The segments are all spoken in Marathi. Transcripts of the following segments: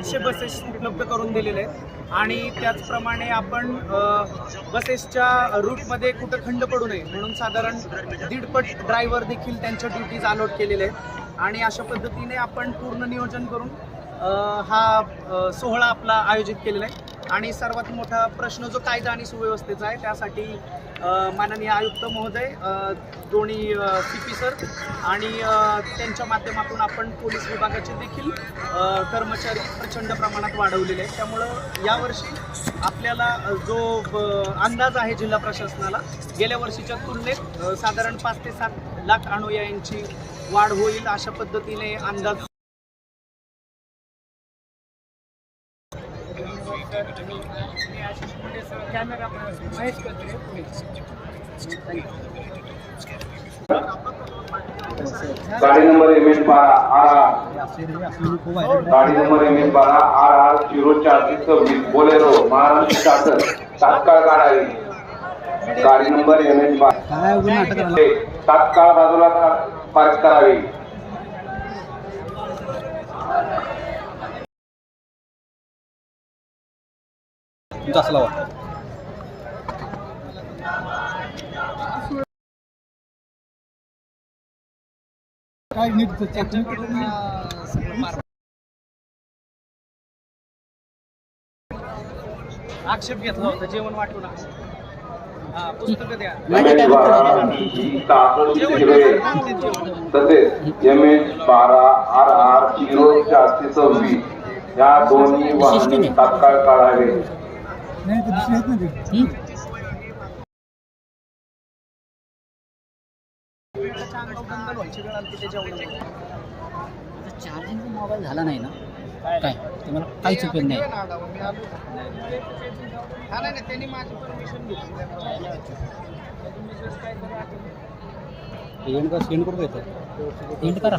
आठशे बसेस उपलब्ध करून दिलेले आहेत. आणि त्याचप्रमाणे आपण बसेसच्या रूटमध्ये कुठं खंड पडू नये म्हणून साधारण दीडपट ड्रायव्हर देखील त्यांच्या ड्युटीज अलॉट केलेले आहेत. आणि अशा पद्धतीने आपण पूर्ण नियोजन करून हा सोहळा आपला आयोजित केलेला आहे. आणि सर्वात मोठा प्रश्न जो कायदा आणि सुव्यवस्थेचा आहे त्यासाठी माननीय आयुक्त महोदय दोन्ही सी पी सर आणि त्यांच्या माध्यमातून आपण पोलीस विभागाचे देखील कर्मचारी प्रचंड प्रमाणात वाढवलेले आहेत. त्यामुळं यावर्षी आपल्याला जो अंदाज आहे जिल्हा प्रशासनाला गेल्या वर्षीच्या तुलनेत साधारण पाच ते सात लाख अनुयायांची वाढ होईल अशा पद्धतीने अंदाज कॅमेरा महेश कत्रे गाडी नंबर एम एच बारा आर आर गाडी नंबर एम एच बारा आर आर झिरो चारशे सव्वीस बोलेरो महाराष्ट्र शासन तात्काळ काढावी. गाडी नंबर एम एच बारा तात्काळ बाजूला पार्क करावी. आक्षेप घेतला होता जेवण वाटून हा पुस्तकं द्या. तसेच एम एच बारा आर आर झिरो चारशे सव्वीस. या दोन्ही वाहने तात्काळ काढावे. वेळ आली त्याच्या जेवणामध्ये. आता चार्जिंग मोबाईल झाला नाही ना? काय? तुम्हाला काहीच उपयोग नाही. नाही नाही, त्यांनी माझी परमिशन घेतली. एंड करा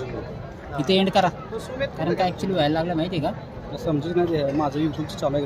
इथे एंड करा. कारण काय ॲक्च्युली व्हायला लागलं माहिती आहे का? समजूच नाही माझं युट्यूबचं चालू आहे.